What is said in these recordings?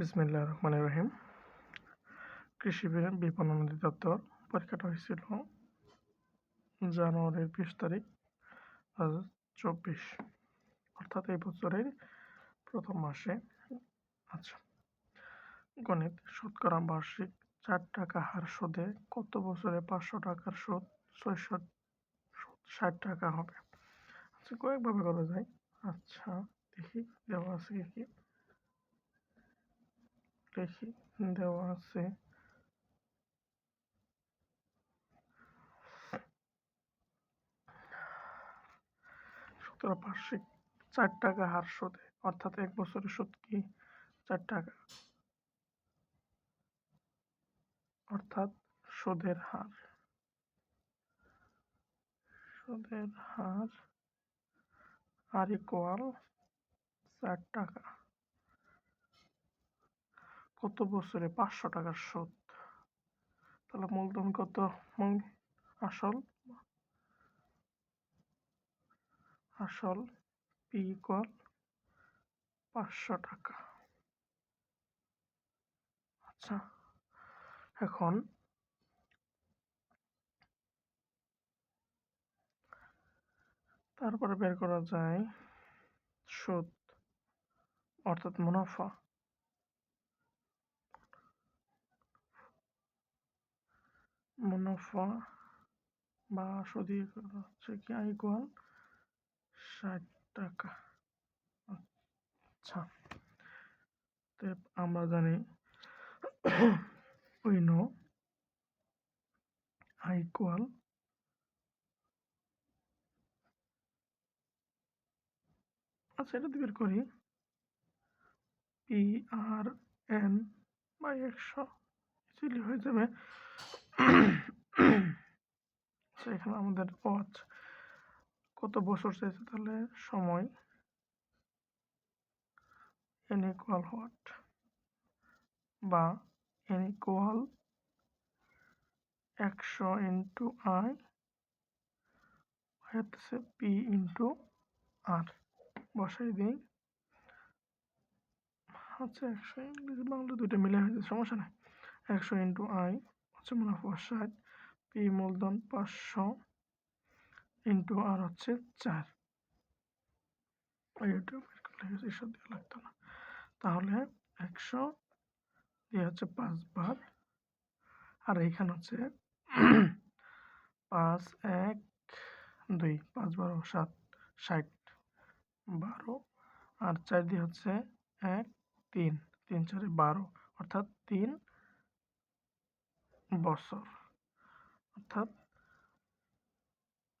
বিসমিল্লা রহমান রহিম কৃষি বিপণন অধিদপ্তর পরীক্ষাটা হয়েছিল জানুয়ারির বিশ তারিখ আজ চব্বিশ অর্থাৎ এই বছরের প্রথম মাসে আচ্ছা গণিত শতকরা বার্ষিক চার টাকা হার সুদে কত বছরে পাঁচশো টাকার সুদ ছয়শো ষাট টাকা হবে আচ্ছা কয়েকভাবে করা যায় আচ্ছা দেখি দেওয়া আছে কি বেশি দেওয়া আছে সুতরাং বার্ষিক চার টাকা হার সুদে অর্থাৎ এক বছরের সুদ কি চার টাকা অর্থাৎ সুদের হার সুদের হার আর ইকুয়াল চার টাকা প্রতি বছরে পাঁচশো টাকার সুদ তাহলে মূলধন কত আসল আসল পি কল পাঁচশো টাকা আচ্ছা এখন তারপরে বের করা যায় সুদ অর্থাৎ মুনাফা মুনাফা বা সদি হচ্ছে কি আইকুয়াল ষাট টাকা আচ্ছা তো আমরা জানি উই নো আইকুয়াল আচ্ছা এটা বের করি পি আর এন বা একশো ইজিলি হয়ে যাবে আচ্ছা, এখানে আমাদের ওয়াচ কত বছর চেয়েছে তাহলে সময় এন ইকুয়াল হোয়াট বা এন ইকুয়াল একশো ইন্টু আই হচ্ছে পি ইন্টু আর বসাই দিই হচ্ছে একশো ইংলিশ বাংলা দুইটা মিলে হয়েছে সমস্যা নাই একশো ইন্টু আই হচ্ছে মুনাফা ষাট পি মূলধন পাঁচশো ইন্টু আর হচ্ছে চার লাগতো না তাহলে একশো দিয়ে হচ্ছে পাঁচ বার আর এইখানে হচ্ছে পাঁচ এক দুই পাঁচ বারো সাত ষাট বারো আর চার দিয়ে হচ্ছে এক তিন তিন চারে বারো অর্থাৎ তিন বছর অর্থাৎ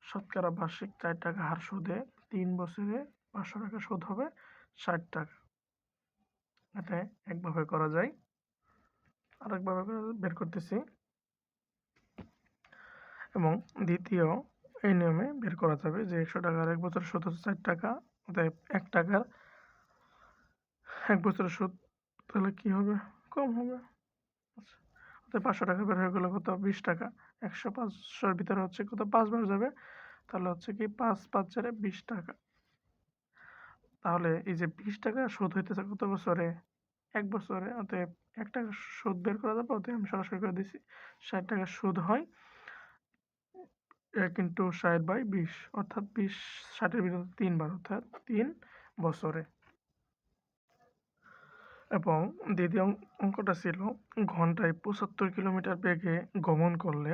শতকরা বার্ষিক চার টাকা হার সুদে তিন বছরে পাঁচশো টাকা সুদ হবে ষাট টাকা এটা একভাবে করা যায় আর একভাবে বের করতেছি এবং দ্বিতীয় এই নিয়মে বের করা যাবে যে একশো টাকার এক বছর সুদ হচ্ছে ষাট টাকা অতএব এক টাকার এক বছরের সুদ তাহলে কী হবে কম হবে আচ্ছা অর্থাৎ পাঁচশো টাকা বের হয়ে গেল কত বিশ টাকা একশো পাঁচশোর ভিতরে হচ্ছে কত পাঁচবার যাবে তাহলে হচ্ছে কি পাঁচ পাঁচ চারে বিশ টাকা তাহলে এই যে বিশ টাকা শোধ হইতেছে কত বছরে এক বছরে অতএব এক টাকা সুদ বের করা যাবে অতএব আমি সরাসরি করে দিছি ষাট টাকা সুদ হয় এক ইন্টু ষাট বাই বিশ অর্থাৎ বিশ ষাটের ভিতরে তিনবার অর্থাৎ তিন বছরে এবং দ্বিতীয় অঙ্কটা ছিল ঘন্টায় পঁচাত্তর কিলোমিটার বেগে গমন করলে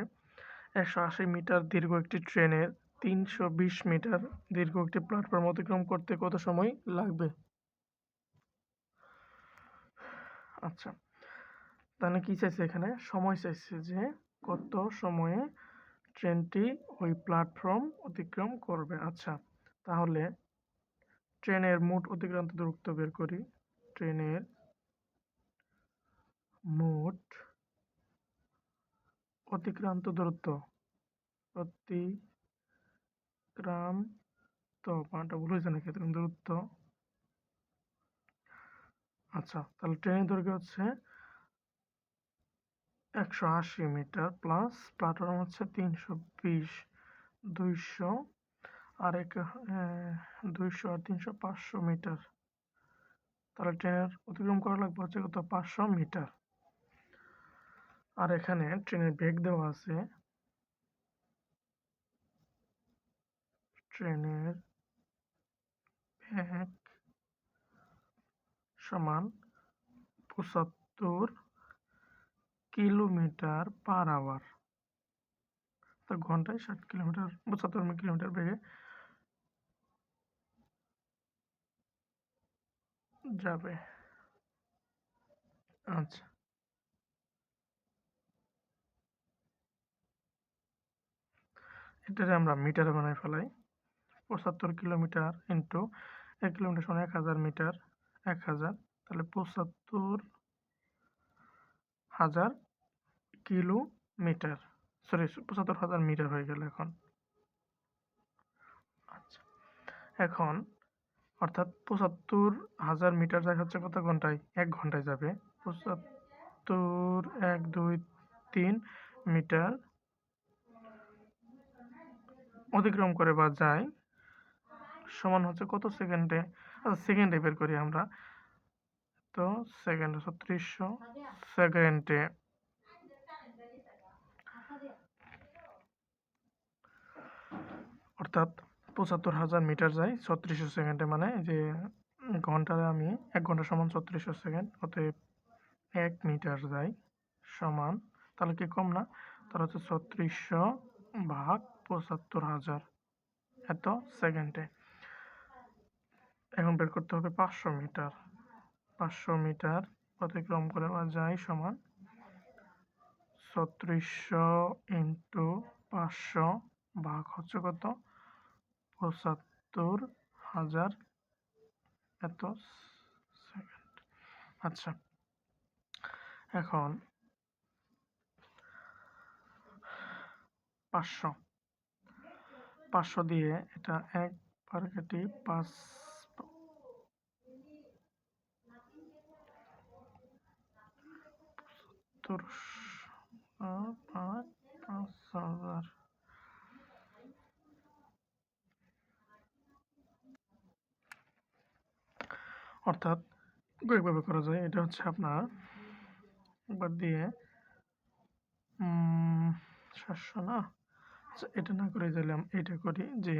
একশো আশি মিটার দীর্ঘ একটি ট্রেনের তিনশো বিশ মিটার দীর্ঘ একটি প্ল্যাটফর্ম অতিক্রম করতে কত সময় লাগবে আচ্ছা তাহলে কি চাইছে এখানে সময় চাইছে যে কত সময়ে ট্রেনটি ওই প্ল্যাটফর্ম অতিক্রম করবে আচ্ছা তাহলে ট্রেনের মোট অতিক্রান্ত দূরত্ব বের করি ট্রেনের মোট অতিক্রান্ত দূরত্ব অতিক্রান্ত পানটা ভুল হয়েছে নাকি অতিক্রান্ত দূরত্ব আচ্ছা তাহলে ট্রেনের দৈর্ঘ্য হচ্ছে একশো আশি মিটার প্লাস প্ল্যাটফর্ম হচ্ছে তিনশো বিশ দুইশো আর এক হ্যাঁ, দুইশো আর তিনশো পাঁচশো মিটার তাহলে ট্রেনের অতিক্রম করা লাগবে হচ্ছে কত পাঁচশো মিটার আর এখানে ট্রেনের বেগ দেওয়া আছে ট্রেনের বেগ সমান পঁচাত্তর কিলোমিটার পার আওয়ার তো ঘন্টায় ষাট কিলোমিটার পঁচাত্তর কিলোমিটার বেগে যাবে আচ্ছা এটারে আমরা মিটারে বানাই ফেলাই পঁচাত্তর কিলোমিটার ইন্টু এক কিলোমিটার সমান এক হাজার মিটার এক হাজার তাহলে পঁচাত্তর হাজার কিলোমিটার সরি পঁচাত্তর হাজার মিটার হয়ে গেল এখন আচ্ছা এখন অর্থাৎ পঁচাত্তর হাজার মিটার যায় হচ্ছে কত ঘন্টায় এক ঘন্টায় যাবে পঁচাত্তর এক দুই তিন মিটার অতিক্রম করে বা যায় সমান হচ্ছে কত সেকেন্ডে আচ্ছা, সেকেন্ডে বের করি আমরা তো সেকেন্ডে ছত্রিশশো সেকেন্ডে অর্থাৎ পঁচাত্তর হাজার মিটার যায় ছত্রিশশো সেকেন্ডে মানে যে ঘন্টায় আমি এক ঘন্টা সমান ছত্রিশশো সেকেন্ড অতএব এক মিটার যায় সমান তাহলে কি কম না তাহলে হচ্ছে ছত্রিশশো ভাগ পঁচাত্তর হাজার এত সেকেন্ডে এখন বের করতে হবে পাঁচশো মিটার পাঁচশো মিটার অতিক্রম করে যায় সমান ছত্রিশশো ইন্টু পাঁচশো ভাগ হচ্ছে কত পঁচাত্তর হাজার এত সেকেন্ড আচ্ছা এখন পাঁচশো পাঁচশো দিয়ে এটা এক পারকাটি পাঁচ পাঁচ অর্থাৎ কয়েকভাবে করা যায় এটা হচ্ছে আপনার বাদ দিয়ে সাতশো না এটা না করে দিলাম এটা করি যে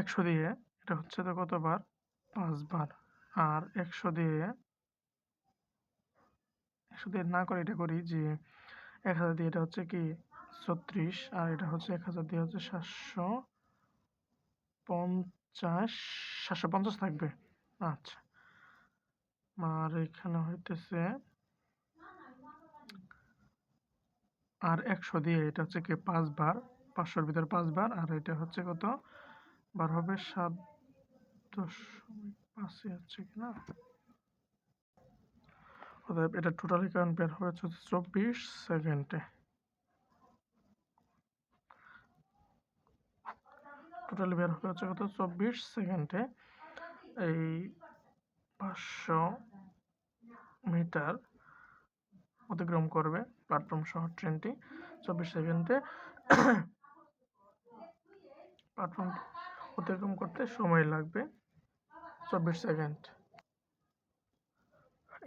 একশো দিয়ে এটা হচ্ছে তো কতবার পাঁচবার আর একশো দিয়ে একশো দিয়ে না করে এটা করি যে এক হাজার দিয়ে এটা হচ্ছে কি ছত্রিশ আর এটা হচ্ছে এক হাজার দিয়ে হচ্ছে সাতশো পঞ্চাশ সাতশো পঞ্চাশ থাকবে আচ্ছা আর এখানে হইতেছে আর একশো দিয়ে এটা হচ্ছে কি পাঁচবার পাঁচশোর ভিতরে পাঁচবার আর এটা হচ্ছে কত বার হবে সাত দশমিক পাঁচই হচ্ছে কি না অতএব এটা টোটালি কারণ বের হবে হচ্ছে চব্বিশ সেকেন্ডে টোটালি বের হবে হচ্ছে কত চব্বিশ সেকেন্ডে এই পাঁচশো মিটার অতিক্রম করবে প্ল্যাটফর্ম সহ ট্রেনটি চব্বিশ সেকেন্ডে প্ল্যাটফর্ম অতিক্রম করতে সময় লাগবে চব্বিশ সেকেন্ড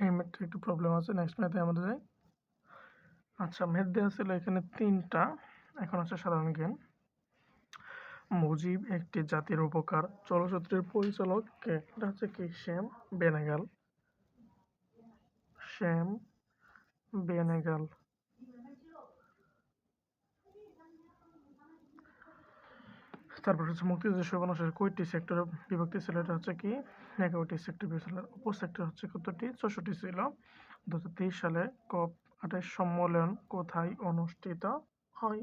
এই মেট্রে একটু প্রবলেম আছে নেক্সট মেথে আমাদের যাই আচ্ছা মেদ দেওয়া ছিল এখানে তিনটা এখন আছে সাধারণ জ্ঞান মুজিব একটি জাতির উপকার চলচ্চিত্রের পরিচালক কে এটা হচ্ছে কি শ্যাম বেনেগাল শ্যাম বেনেগাল তারপর হচ্ছে মুক্তিযুদ্ধের সর্বনাশ কয়টি সেক্টর বিভক্তি ছিল এটা হচ্ছে কি এগারোটি সেক্টর উপর সেক্টর হচ্ছে কতটি চৌষট্টি ছিল দু সালে কপ আঠাশ সম্মেলন কোথায় অনুষ্ঠিত হয়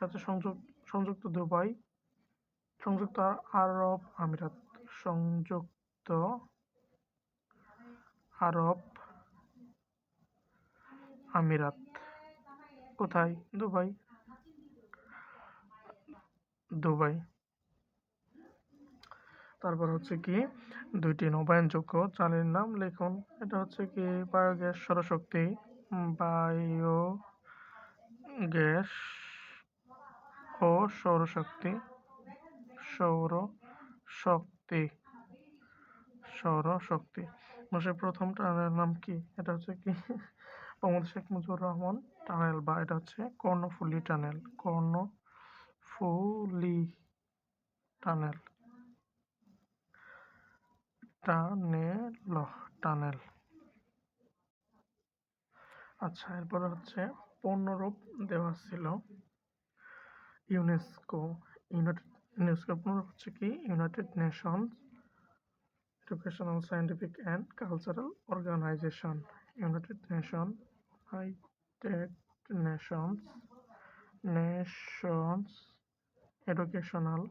হচ্ছে সংযুক্ত সংযুক্ত দুবাই সংযুক্ত আরব আমিরাত সংযুক্ত আরব আমিরাত কোথায় দুবাই দুবাই তারপর হচ্ছে কি দুইটি নবায়নযোগ্য চালের নাম লিখুন এটা হচ্ছে কি বায়োগ্যাস সৌরশক্তি বায়ো গ্যাস ও সৌরশক্তি সৌর শক্তি সৌরশক্তি বসে প্রথম টানের নাম কি এটা হচ্ছে কি প্রমোদ শেখ মুজিবুর রহমান টানেল বা এটা হচ্ছে Karnaphuli tunnel Karnaphuli tunnel tunnel tunnel আচ্ছা এরপরে হচ্ছে পূর্ণরূপ দেওয়া ছিল ইউনেস্কো ইউনাইটেড ইউনেস্কো পূর্ণরূপ হচ্ছে কি United Nations Educational Scientific and Cultural Organization United Nation United Nations Educational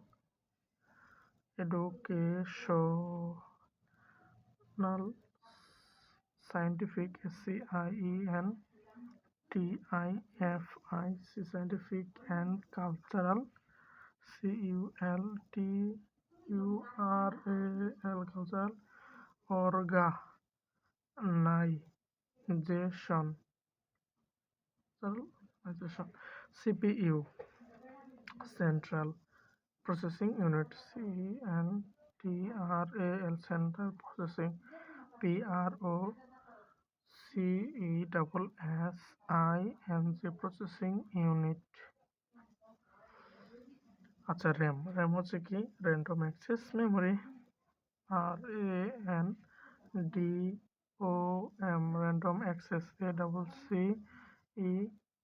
Scientific SCIENTIFIC Scientific and Cultural CULTURAL Cultural Organization CPU central processing unit C N T R A L central processing P R O C E double S I N G processing unit আচ্ছা RAM RAM হচ্ছে কি random access memory R A N D O M random access A double C E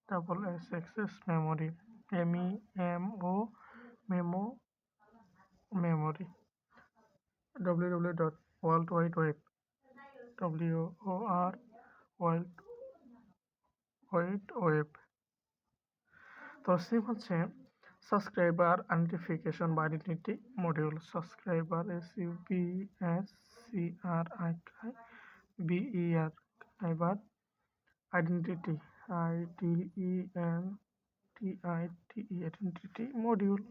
double S access memory M E M O memo memory W W dot world wide web W O R world wide web তো SIM হচ্ছে subscriber identification বা identity module subscriber S U B S C R I B E R subscriber identity I T E N T I T E identity module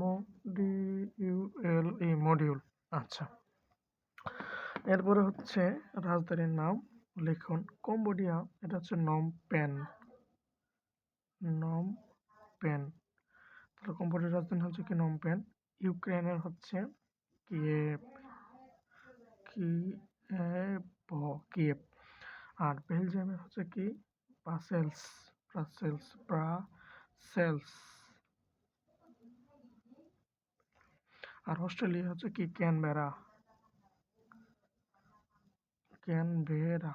module এই module আচ্ছা এরপরে হচ্ছে রাজধানীর নাম লিখুন কম্বোডিয়া এটা হচ্ছে নম পেন নম পেন তাহলে কম্বোডিয়ার রাজধানী হচ্ছে কি নম পেন ইউক্রেনের হচ্ছে কিয়েভ কিয়েভ কিয়েভ আর বেলজিয়ামের হচ্ছে কি আর অস্ট্রেলিয়া হচ্ছে কি ক্যানবেরা ক্যানবেরা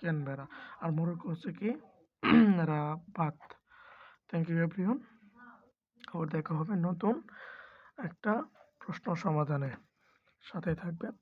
ক্যানবেরা আর মোরক্কো হচ্ছে কি রাবাত থ্যাংক ইউ এভরিওন আবার দেখা হবে নতুন একটা প্রশ্ন সমাধানে সাথে থাকবেন